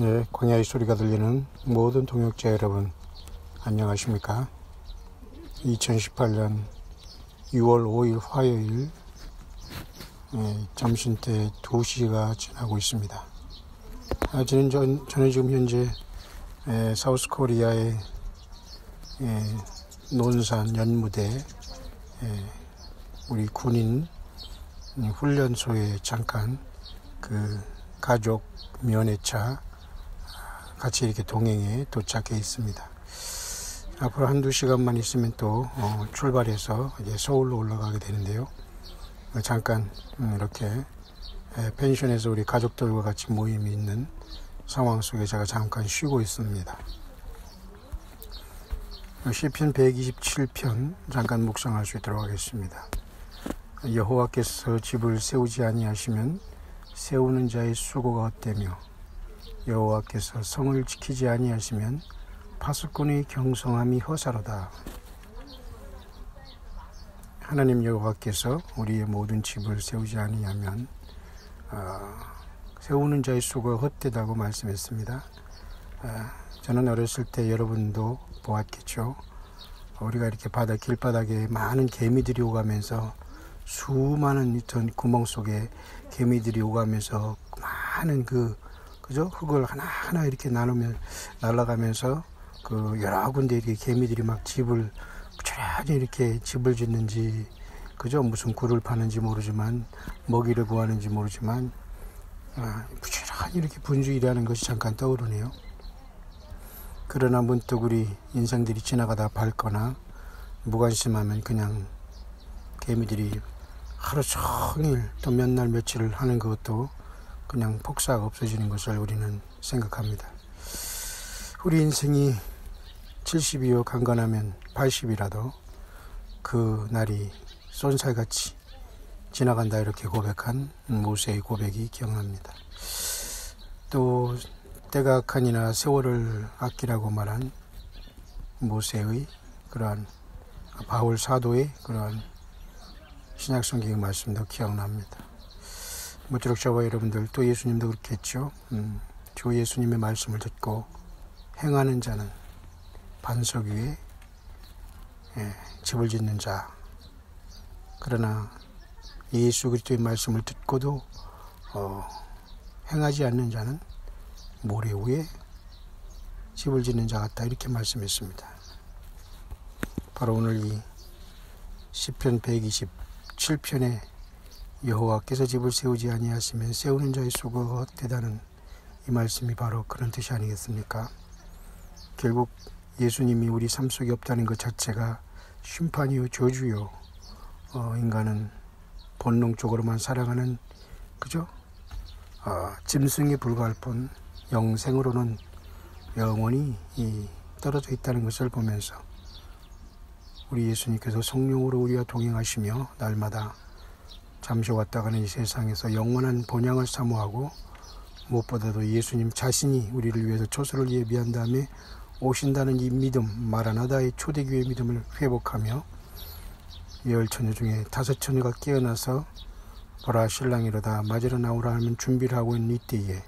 예, 광야의 소리가 들리는 모든 동역자 여러분, 안녕하십니까? 2018년 6월 5일 화요일, 예, 점심 때 2시가 지나고 있습니다. 아, 저는, 전, 저는 지금 현재 예, 사우스 코리아의 예, 논산 연무대 예, 우리 군인 훈련소에 잠깐 그 가족 면회차 같이 이렇게 동행에 도착해 있습니다. 앞으로 한두 시간만 있으면 또 어, 출발해서 이제 서울로 올라가게 되는데요. 어, 잠깐 음, 이렇게 에, 펜션에서 우리 가족들과 같이 모임이 있는 상황 속에 제가 잠깐 쉬고 있습니다. 시편 127편 잠깐 묵상할 수 있도록 하겠습니다. 여호와께서 집을 세우지 아니하시면 세우는 자의 수고가 헛되며 여호와께서 성을 지키지 아니하시면 파수꾼의 경성함이 허사로다. 하나님 여호와께서 우리의 모든 집을 세우지 아니하면 어, 세우는 자의 수고가 헛되다고 말씀했습니다. 어, 저는 어렸을 때 여러분도 보았겠죠. 우리가 이렇게 바다 길바닥에 많은 개미들이 오가면서 수많은 이전 구멍 속에 개미들이 오가면서 많은 그 그죠? 흙을 하나하나 이렇게 나누면 날아가면서 그 여러 군데 이렇게 개미들이 막 집을 부지런히 이렇게 집을 짓는지 그죠? 무슨 굴을 파는지 모르지만 먹이를 구하는지 모르지만 아, 부지런히 이렇게 분주일하는 것이 잠깐 떠오르네요. 그러나 문득 우리 인생들이 지나가다 밟거나 무관심하면 그냥 개미들이 하루 종일 또 몇 날 며칠을 하는 그것도 그냥 폭삭 없어지는 것을 우리는 생각합니다. 우리 인생이 70이요 강건하면 80이라도 그 날이 쏜살같이 지나간다 이렇게 고백한 모세의 고백이 기억납니다. 또 때가 악하니나 세월을 아끼라고 말한 모세의 그러한 바울 사도의 그러한 신약 성경의 말씀도 기억납니다. 모쪼록 저와 여러분들 또 예수님도 그렇겠죠. 음, 주 예수님의 말씀을 듣고 행하는 자는 반석 위에 예, 집을 짓는 자. 그러나 예수 그리스도의 말씀을 듣고도 어, 행하지 않는 자는 모래 위에 집을 짓는 자 같다 이렇게 말씀했습니다. 바로 오늘 이 시편 127편에 여호와께서 집을 세우지 아니하시면 세우는 자의 수고가 헛되다는 이 말씀이 바로 그런 뜻이 아니겠습니까? 결국 예수님이 우리 삶 속에 없다는 것 자체가 심판이요 저주요 어, 인간은 본능적으로만 살아가는 그죠? 어, 짐승에 불과할 뿐 영생으로는 영원히 떨어져 있다는 것을 보면서 우리 예수님께서 성령으로 우리와 동행하시며 날마다 잠시 왔다 가는 이 세상에서 영원한 본향을 사모하고 무엇보다도 예수님 자신이 우리를 위해서 초소를 예비한 다음에 오신다는 이 믿음, 마라나다의 초대교회 믿음을 회복하며 열 처녀 중에 다섯 처녀가 깨어나서 보라 신랑이로다 맞으러 나오라 하면 준비를 하고 있는 이때에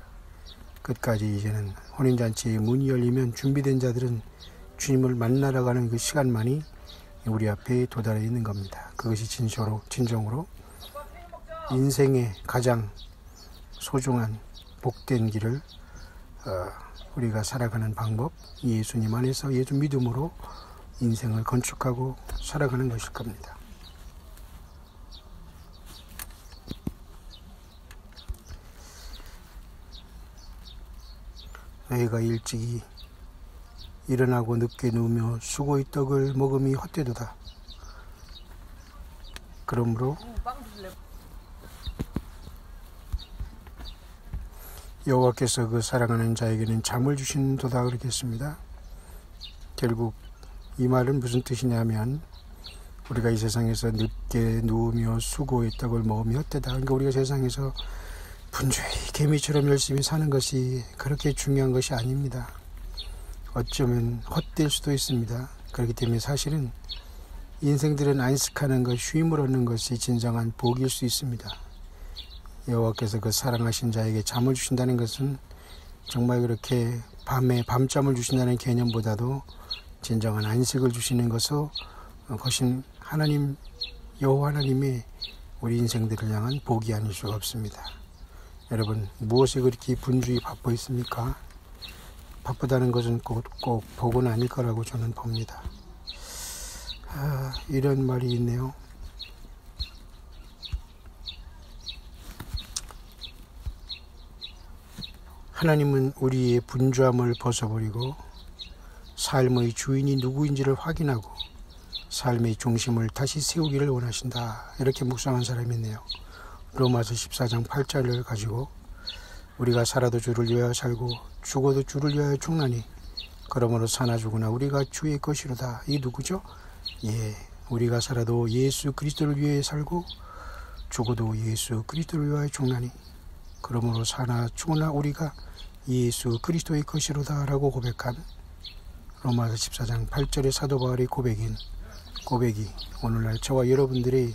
끝까지 이제는 혼인잔치의 문이 열리면 준비된 자들은 주님을 만나러 가는 그 시간만이 우리 앞에 도달해 있는 겁니다. 그것이 진정으로, 진정으로 인생의 가장 소중한 복된 길을 어, 우리가 살아가는 방법, 예수님 안에서 예수 믿음으로 인생을 건축하고 살아가는 것일 겁니다. 너희가 일찍이 일어나고 늦게 누우며 수고의 떡을 먹음이 헛되도다. 그러므로 여호와께서 그 사랑하는 자에게는 잠을 주신도다 그러겠습니다. 결국 이 말은 무슨 뜻이냐면 우리가 이 세상에서 늦게 누우며 수고의 떡을 먹으며 헛되다. 그러니까 우리가 세상에서 분주히 개미처럼 열심히 사는 것이 그렇게 중요한 것이 아닙니다. 어쩌면 헛될 수도 있습니다. 그렇기 때문에 사실은 인생들은 안식하는 것, 쉼을 얻는 것이 진정한 복일 수 있습니다. 여호와께서 그 사랑하신 자에게 잠을 주신다는 것은 정말 그렇게 밤에 밤잠을 주신다는 개념보다도 진정한 안식을 주시는 것은 것인 하나님 여호와 하나님의 우리 인생들을 향한 복이 아닐 수가 없습니다. 여러분 무엇에 그렇게 분주히 바빠 있습니까? 바쁘다는 것은 꼭, 꼭 복은 아닐 거라고 저는 봅니다. 아, 이런 말이 있네요. 하나님은 우리의 분주함을 벗어버리고 삶의 주인이 누구인지를 확인하고 삶의 중심을 다시 세우기를 원하신다. 이렇게 묵상한 사람이 있네요. 로마서 14장 8절을 가지고 우리가 살아도 주를 위하여 살고 죽어도 주를 위하여 죽나니 그러므로 사나 죽으나 우리가 주의 것이로다. 이 누구죠? 예, 우리가 살아도 예수 그리스도를 위해 살고 죽어도 예수 그리스도를 위하여 죽나니 그러므로 사나 죽으나 우리가 예수 그리스도의 것이로다라고 고백한 로마서 14장 8절의 사도 바울의 고백인 고백이 오늘날 저와 여러분들의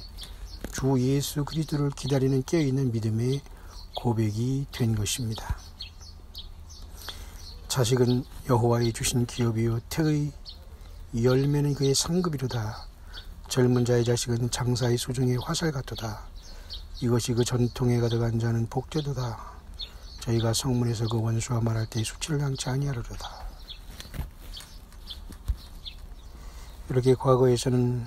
주 예수 그리스도를 기다리는 깨어있는 믿음의 고백이 된 것입니다. 자식은 여호와의 주신 기업이요 태의 열매는 그의 상급이로다. 젊은 자의 자식은 장사의 수중의 화살 같도다. 이것이 그 전통에 가득한 자는 복되도다. 저희가 성문에서 그 원수와 말할 때 수치를 당치 아니하리로다. 이렇게 과거에서는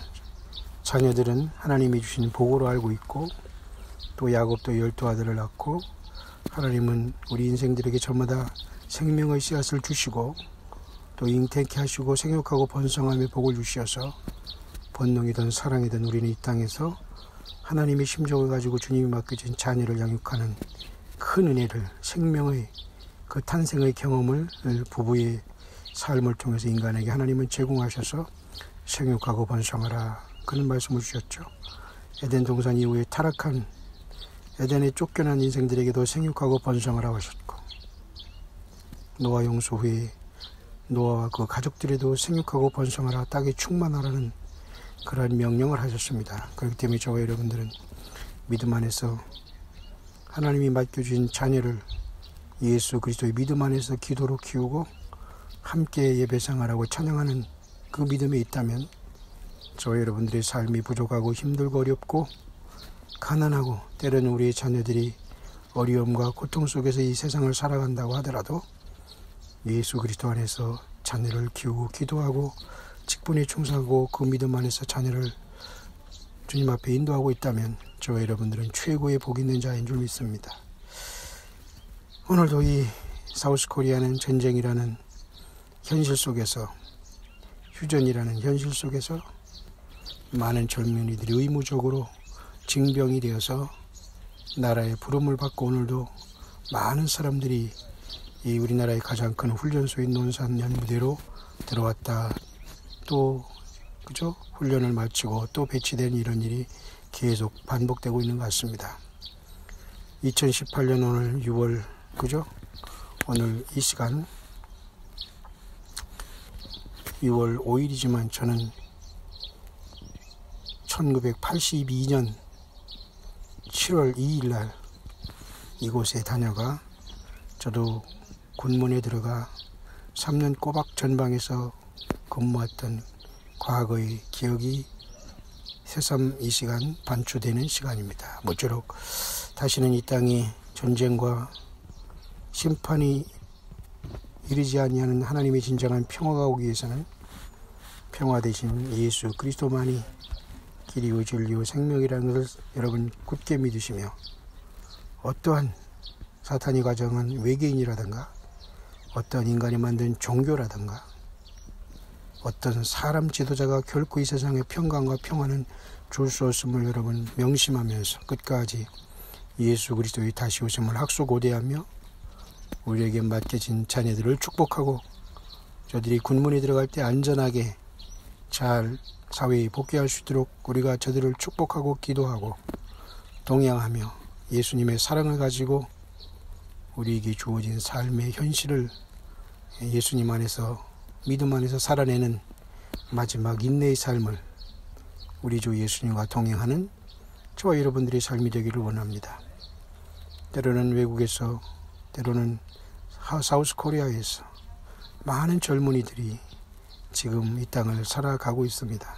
자녀들은 하나님이 주신 복으로 알고 있고 또 야곱도 열두 아들을 낳고 하나님은 우리 인생들에게 저마다 생명의 씨앗을 주시고 또 잉태케 하시고 생육하고 번성함의 복을 주시어서 본능이든 사랑이든 우리는 이 땅에서 하나님의 심정을 가지고 주님이 맡겨진 자녀를 양육하는 큰 은혜를 생명의 그 탄생의 경험을 부부의 삶을 통해서 인간에게 하나님은 제공하셔서 생육하고 번성하라 그런 말씀을 주셨죠. 에덴 동산 이후에 타락한 에덴에 쫓겨난 인생들에게도 생육하고 번성하라고 하셨고 노아 용수 후에 노아와 그 가족들에도 생육하고 번성하라 땅에 충만하라는 그러한 명령을 하셨습니다. 그렇기 때문에 저와 여러분들은 믿음 안에서 하나님이 맡겨주신 자녀를 예수 그리스도의 믿음 안에서 기도로 키우고 함께 예배상하라고 찬양하는 그 믿음이 있다면 저와 여러분들의 삶이 부족하고 힘들고 어렵고 가난하고 때로는 우리의 자녀들이 어려움과 고통 속에서 이 세상을 살아간다고 하더라도 예수 그리스도 안에서 자녀를 키우고 기도하고 직분에 충성하고 그 믿음 안에서 자녀를 주님 앞에 인도하고 있다면 저와 여러분들은 최고의 복 있는 자인 줄 믿습니다. 오늘도 이 사우스 코리아는 전쟁이라는 현실 속에서 휴전이라는 현실 속에서 많은 젊은이들이 의무적으로 징병이 되어서 나라의 부름을 받고 오늘도 많은 사람들이 이 우리나라의 가장 큰 훈련소인 논산 연무대로 들어왔다. 또 그죠? 훈련을 마치고 또 배치된 이런 일이 계속 반복되고 있는 것 같습니다. 2018년 오늘 6월 그죠? 오늘 이 시간 6월 5일이지만 저는 1982년 7월 2일 날 이곳에 다녀가 저도 군문에 들어가 3년 꼬박 전방에서 근무했던 과거의 기억이 새삼 이 시간 반추되는 시간입니다. 모쪼록 다시는 이 땅에 전쟁과 심판이 이르지 아니하는 하나님의 진정한 평화가 오기 위해서는 평화 대신 예수 그리스도만이 길이요 진리요 생명이라는 것을 여러분 굳게 믿으시며 어떠한 사탄이 가정한 외계인이라든가 어떤 인간이 만든 종교라든가 어떤 사람 지도자가 결코 이 세상의 평강과 평화는 줄 수 없음을 여러분 명심하면서 끝까지 예수 그리스도의 다시 오심을 학수고대하며 우리에게 맡겨진 자녀들을 축복하고 저들이 군문에 들어갈 때 안전하게 잘 사회에 복귀할 수 있도록 우리가 저들을 축복하고 기도하고 동양하며 예수님의 사랑을 가지고 우리에게 주어진 삶의 현실을 예수님 안에서 믿음 안에서 살아내는 마지막 인내의 삶을 우리 주 예수님과 동행하는 저와 여러분들의 삶이 되기를 원합니다. 때로는 외국에서 때로는 하- 사우스 코리아에서 많은 젊은이들이 지금 이 땅을 살아가고 있습니다.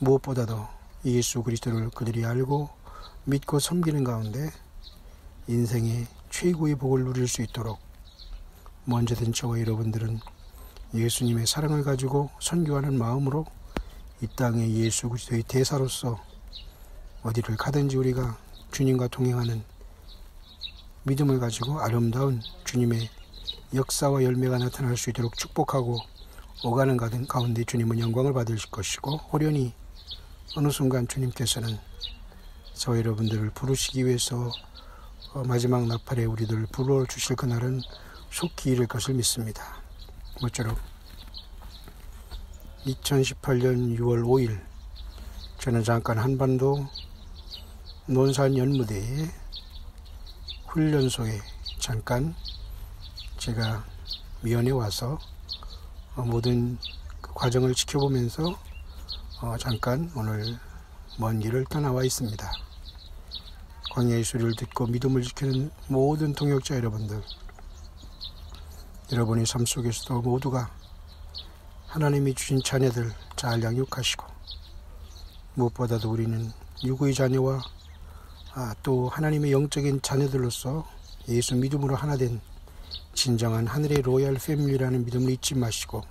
무엇보다도 예수 그리스도를 그들이 알고 믿고 섬기는 가운데 인생의 최고의 복을 누릴 수 있도록 먼저든 저와 여러분들은 예수님의 사랑을 가지고 선교하는 마음으로 이 땅에 예수 그리스도의 대사로서 어디를 가든지 우리가 주님과 동행하는 믿음을 가지고 아름다운 주님의 역사와 열매가 나타날 수 있도록 축복하고 오가는 가든 가운데 주님은 영광을 받으실 것이고 호련히 어느 순간 주님께서는 저와 여러분들을 부르시기 위해서 어, 마지막 나팔에 우리들을 불러 주실 그날은 속히 이를 것을 믿습니다. 모쪼록 2018년 6월 5일 저는 잠깐 한반도 논산 연무대에 훈련소에 잠깐 제가 미연에 와서 어, 모든 그 과정을 지켜보면서 어, 잠깐 오늘 먼 길을 떠나와 있습니다. 광야의 소리를 듣고 믿음을 지키는 모든 동역자 여러분들, 여러분의 삶 속에서도 모두가 하나님이 주신 자녀들 잘 양육하시고 무엇보다도 우리는 유구의 자녀와 아, 또 하나님의 영적인 자녀들로서 예수 믿음으로 하나 된 진정한 하늘의 로얄 패밀리라는 믿음을 잊지 마시고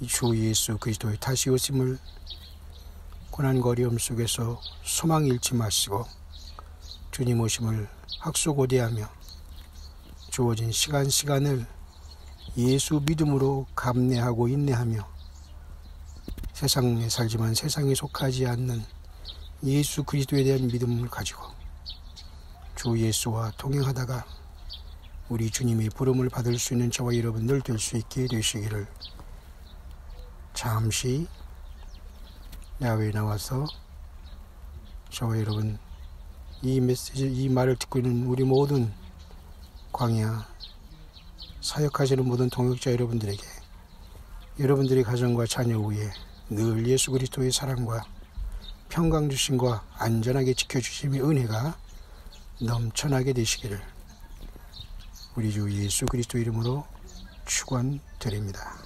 이주 예수 그리스도의 다시 오심을 고난과 어려움 속에서 소망 잃지 마시고 주님 오심을 학수고대하며 주어진 시간 시간을 예수 믿음으로 감내하고 인내하며 세상에 살지만 세상에 속하지 않는 예수 그리스도에 대한 믿음을 가지고 주 예수와 동행하다가 우리 주님의 부름을 받을 수 있는 저와 여러분들 될 수 있게 되시기를 잠시 야외에 나와서 저와 여러분 이 메시지 이 말을 듣고 있는 우리 모든 광야 사역하시는 모든 동역자 여러분들에게 여러분들의 가정과 자녀 위에 늘 예수 그리스도의 사랑과 평강 주심과 안전하게 지켜주심의 은혜가 넘쳐나게 되시기를 우리 주 예수 그리스도 이름으로 축원드립니다.